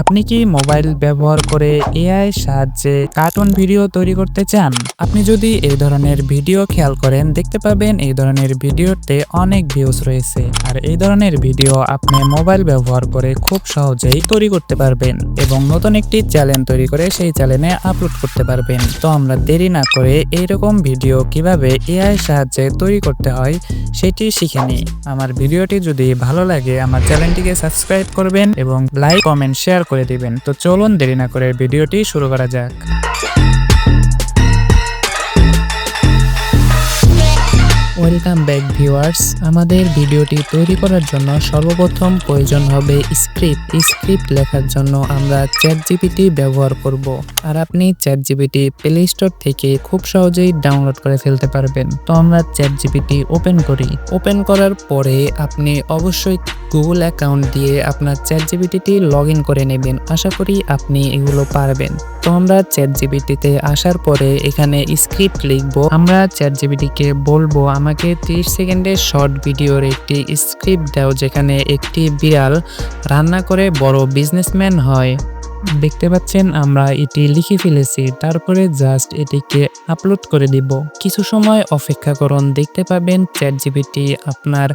আপনি কি মোবাইল ব্যবহার করে এআই সাহায্যে কার্টুন ভিডিও তৈরি করতে চান? আপনি যদি এই ধরনের ভিডিও খেয়াল করেন, দেখতে পাবেন এই ধরনের ভিডিওতে অনেক ভিউজ রয়েছে। আর এই ধরনের ভিডিও আপনি মোবাইল ব্যবহার করে খুব সহজেই তৈরি করতে পারবেন এবং নতুন একটি চ্যানেল তৈরি করে সেই চ্যানেলে আপলোড করতে পারবেন। তো আমরা দেরি না করে এইরকম ভিডিও কীভাবে এআই সাহায্যে তৈরি করতে হয় সেটি শিখে নিই। আমার ভিডিওটি যদি ভালো লাগে, আমার চ্যানেলটিকে সাবস্ক্রাইব করবেন এবং লাইক, কমেন্ট, শেয়ার করে দিবেন। তো চলুন দেরি না করে ভিডিওটি শুরু করা যাক। ওয়েলকাম ব্যাক ভিউয়ার্স আমাদের ভিডিওটি তৈরি করার জন্য সর্বপ্রথম প্রয়োজন হবে স্ক্রিপ্ট স্ক্রিপ্ট লেখার জন্য আমরা চ্যাট জিপিটি ব্যবহার করব। আর আপনি চ্যাট জিপিটি প্লে স্টোর থেকে খুব সহজেই ডাউনলোড করে ফেলতে পারবেন। তো আমরা চ্যাট জিপিটি ওপেন করি। ওপেন করার পরে আপনি অবশ্যই গুগল অ্যাকাউন্ট দিয়ে আপনার চ্যাট জিপিটিটি লগ ইন করে নেবেন। আশা করি আপনি এগুলো পারবেন। তো আমরা চ্যাট জিপিটিতে আসার পরে এখানে স্ক্রিপ্ট লিখব। আমরা চ্যাট জিপিটিকে বলব, আমাকে 30 সেকেন্ডের শর্ট ভিডিওর একটি স্ক্রিপ্ট দাও, যেখানে একটি বিড়াল রান্না করে বড় বিজনেসম্যান হয়। দেখতে পাচ্ছেন, আমরা এটি লিখে ফেলেছি। তারপরে জাস্ট এটিকে আপলোড করে দিব। কিছু সময় অপেক্ষা করুন, দেখতে পাবেন চ্যাট জিপিটি আপনার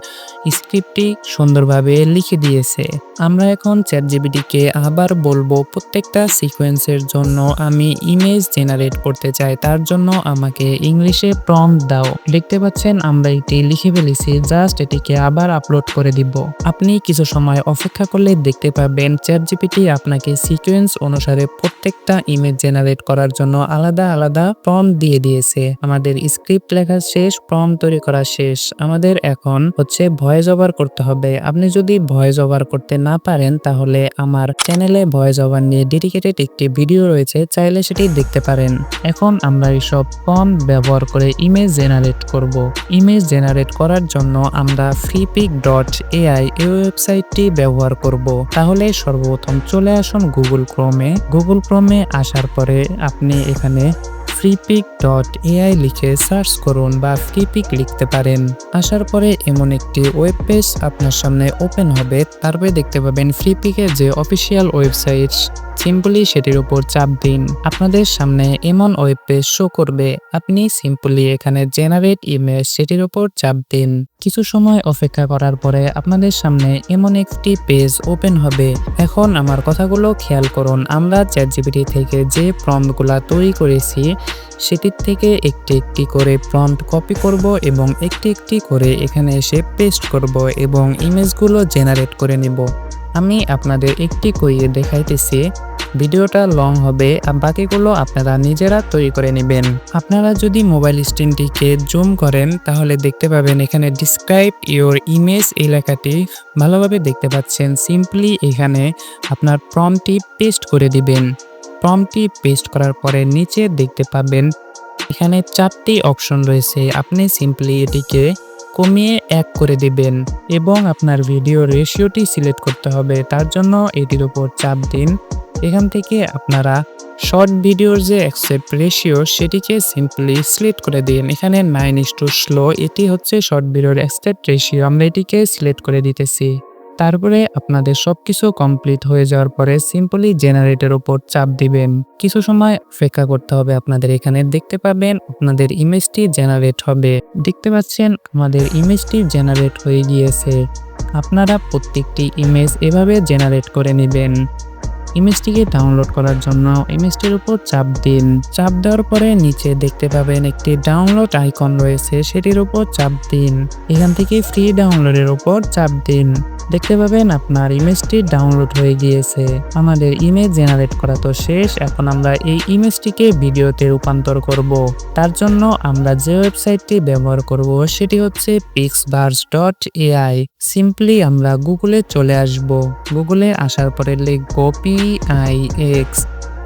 স্ক্রিপ্টটি সুন্দরভাবে লিখে দিয়েছে। আমরা এখন চ্যাট জিবিটিকে আবার বলব, প্রত্যেকটা সিকোয়েন্সের জন্য আমি ইমেজ জেনারেট করতে চাই, তার জন্য আমাকে ইংলিশে প্রম দাও। দেখতে পাচ্ছেন, আমরা এটি লিখে ফেলেছি জাস্ট এটিকে আবার আপলোড করে দিব। আপনি কিছু সময় অপেক্ষা করলে দেখতে পাবেন চ্যাট জিপিটি আপনাকে সিকোয়েন্স অনুসারে প্রত্যেকটা ইমেজ জেনারেট করার জন্য আলাদা আলাদা প্রম দিয়ে দিয়েছে। আমাদের স্ক্রিপ্ট লেখা শেষ প্রম তৈরি করা শেষ। আমাদের এখন হচ্ছে ভয়েস ওভার করতে হবে। আপনি যদি ভয়েস ওভার করতে না পারেন, তাহলে আমার চ্যানেলে ভয়েস ওভার নিয়ে ডেডিকেটেড একটি ভিডিও রয়েছে, চাইলে সেটি দেখতে পারেন। এখন আমরা এইসব প্রম ব্যবহার করে ইমেজ জেনারেট করব। ইমেজ জেনারেট করার জন্য আমরা ফ্রিপিক ডট এআই এই ওয়েবসাইটটি ব্যবহার করব। তাহলে সর্বপ্রথম চলে আসুন গুগল ক্রোমে গুগল ক্রোমে আসার পরে আপনি এখানে ফ্রিপিক ডট এআই লিখে সার্চ করুন বা ফ্রিপিক লিখতে পারেন। আসার পরে এমন একটি ওয়েব পেজ আপনার সামনে ওপেন হবে, তারপরে দেখতে পাবেন ফ্রিপিকের যে অফিসিয়াল ওয়েবসাইট সিম্পলি সেটির উপর চাপ দিন। আপনাদের সামনে এমন ওয়েব পেজ শো করবে। আপনি সিম্পলি এখানে জেনারেট ইমেজ সেটির উপর চাপ দিন। কিছু সময় অপেক্ষা করার পরে আপনাদের সামনে এমন একটি পেজ ওপেন হবে। এখন আমার কথাগুলো খেয়াল করুন। আমরা চ্যাট জিপিটি থেকে যে প্রম্পটগুলো তৈরি করেছি, সেটির থেকে একটি একটি করে প্রম্পট কপি করব এবং একটি একটি করে এখানে এসে পেস্ট করব এবং ইমেজগুলো জেনারেট করে নিব। আমি আপনাদের একটি কইয়ে দেখাইতেছি, ভিডিওটা লং হবে, আর বাকিগুলো আপনারা নিজেরা তৈরি করে নেবেন। আপনারা যদি মোবাইল স্ক্রিনটিকে জুম করেন, তাহলে দেখতে পাবেন এখানে ডিসক্রাইব ইওর ইমেজ এই লেখাটি ভালোভাবে দেখতে পাচ্ছেন সিম্পলি এখানে আপনার প্রমটি পেস্ট করে দিবেন। প্রমটি পেস্ট করার পরে নিচে দেখতে পাবেন, এখানে চারটি অপশন রয়েছে। আপনি সিম্পলি এটিকে কমিয়ে এক করে দিবেন এবং আপনার ভিডিও রেশিওটি সিলেক্ট করতে হবে। তার জন্য এটির উপর চাপ দিন। এখান থেকে আপনারা শর্ট ভিডিওর যে অ্যাকসেপ্ট রেশিও, সেটিকে সিম্পলি সিলেক্ট করে দিন। এখানে নাইন ইস টু স্লো, এটি হচ্ছে শর্ট ভিডিওর অ্যাকসেপ্ট রেশিও। আমরা এটিকে সিলেক্ট করে দিতেছি। তারপরে আপনাদের সবকিছু কমপ্লিট হয়ে যাওয়ার পরে সিম্পলি জেনারেটের ওপর চাপ দিবেন। কিছু সময় অপেক্ষা করতে হবে আপনাদের এখানে। দেখতে পাবেন আপনাদের ইমেজটি জেনারেট হবে। দেখতে পাচ্ছেন আমাদের ইমেজটি জেনারেট হয়ে গিয়েছে। আপনারা প্রত্যেকটি ইমেজ এভাবে জেনারেট করে নেবেন। ইমেজটিকে ডাউনলোড করার জন্য ইমেজটির উপর চাপ দিন। চাপ দেওয়ার পরে নিচে দেখতে পাবেন একটি ডাউনলোড আইকন রয়েছে, সেটির উপর চাপ দিন। এখান থেকে ফ্রি ডাউনলোডের উপর চাপ দিন। দেখতে পাবেন আপনার ইমেজটি ডাউনলোড হয়ে গিয়েছে। আমাদের ইমেজ জেনারেট করা তো শেষ, এখন আমরা এই ইমেজটিকে ভিডিওতে রূপান্তর করব। তার জন্য আমরা যে ওয়েবসাইটটি ব্যবহার করব, সেটি হচ্ছে পিক্সবার্স ডট এআই সিম্পলি আমরা গুগলে চলে আসব। গুগলে আসার পরে লিখব পি এক্স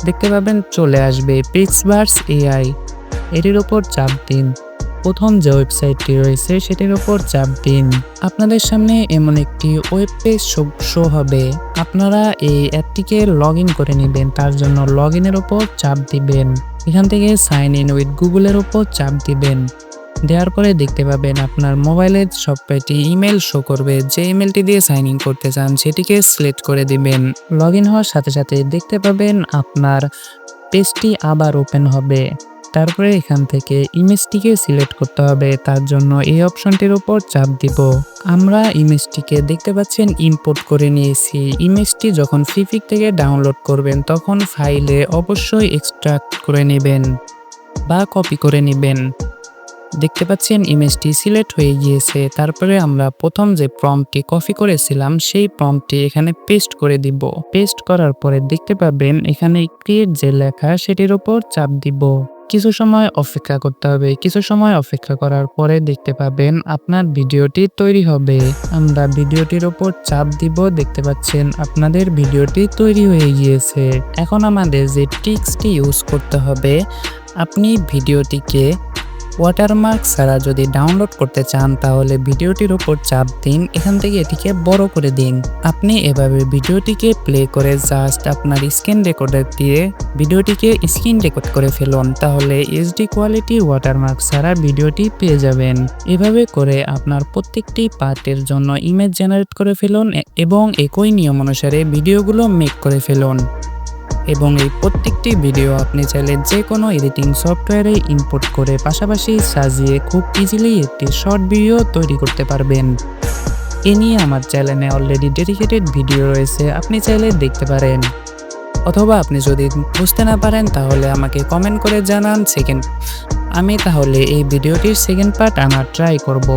দেখতে পাবেন চলে আসবে পিক্সবার্স এআই এটির উপর চাপ দিন। প্রথম যে ওয়েবসাইটটি রয়েছে, সেটির উপর চাপ দিন। আপনাদের সামনে এমন একটি ওয়েব পেজ শো হবে। আপনারা এই অ্যাপটিকে লগ করে নেবেন। তার জন্য লগ ইনের উপর চাপ দিবেন। এখান থেকে সাইন ইন উইথ গুগলের উপর চাপ দিবেন। দেওয়ার পরে দেখতে পাবেন আপনার মোবাইলের কয়টি ইমেল শো করবে। যে ইমেলটি দিয়ে সাইন ইন করতে চান, সেটিকে সিলেক্ট করে দিবেন। লগ ইন হওয়ার সাথে সাথে দেখতে পাবেন আপনার পেজটি আবার ওপেন হবে। তারপরে এখান থেকে ইমেজটিকে সিলেক্ট করতে হবে। তার জন্য এই অপশনটির উপর চাপ দিব। আমরা ইমেজটিকে দেখতে পাচ্ছেন ইম্পোর্ট করে নিয়েছি। ইমেজটি যখন ফিফিক থেকে ডাউনলোড করবেন, তখন ফাইলে অবশ্যই এক্সট্রাক্ট করে নেবেন বা কপি করে নেবেন। দেখতে পাচ্ছেন ইমেজটি সিলেক্ট হয়ে গিয়েছে। তারপরে আমরা প্রথম যে প্রম্পটি কপি করেছিলাম, সেই প্রম্পটি এখানে পেস্ট করে দিব। পেস্ট করার পরে দেখতে পাবেন, এখানে ক্রিয়েট যে লেখা, সেটির উপর চাপ দিব। কিছু সময় অপেক্ষা করতে হবে। কিছু সময় অপেক্ষা করার পরে দেখতে পাবেন, আপনার ভিডিওটি তৈরি হবে। আমরা ভিডিওটির ওপর চাপ দিব, দেখতে পাচ্ছেন, আপনাদের ভিডিওটি তৈরি হয়ে গিয়েছে। এখন আমাদের যে টিক্সটি ইউজ করতে হবে, আপনি ভিডিওটিকে ওয়াটারমার্ক ছাড়া যদি ডাউনলোড করতে চান, তাহলে ভিডিওটির উপর চাপ দিন। এখান থেকে এটিকে বড় করে দিন। আপনি এভাবে ভিডিওটিকে প্লে করে জাস্ট আপনার স্ক্রিন রেকর্ডার দিয়ে ভিডিওটিকে স্ক্রিন রেকর্ড করে ফেলুন, তাহলে এইচডি কোয়ালিটি ওয়াটারমার্ক ছাড়া ভিডিওটি পেয়ে যাবেন। এভাবে করে আপনার প্রত্যেকটি পার্টের জন্য ইমেজ জেনারেট করে ফেলুন, এবং একই নিয়ম অনুসারে ভিডিওগুলো মেক করে ফেলুন। এবং এই প্রত্যেকটি ভিডিও আপনি চাইলে যে কোনো এডিটিং সফটওয়্যারে ইম্পোর্ট করে পাশাপাশি সাজিয়ে খুব ইজিলি একটি শর্ট ভিডিও তৈরি করতে পারবেন। এ নিয়ে আমার চ্যানেলে অলরেডি ডেডিকেটেড ভিডিও রয়েছে, আপনি চাইলে দেখতে পারেন। অথবা আপনি যদি বুঝতে না পারেন, তাহলে আমাকে কমেন্ট করে জানান সেকেন্ড আমি তাহলে এই ভিডিওটির সেকেন্ড পার্ট আনার ট্রাই করব।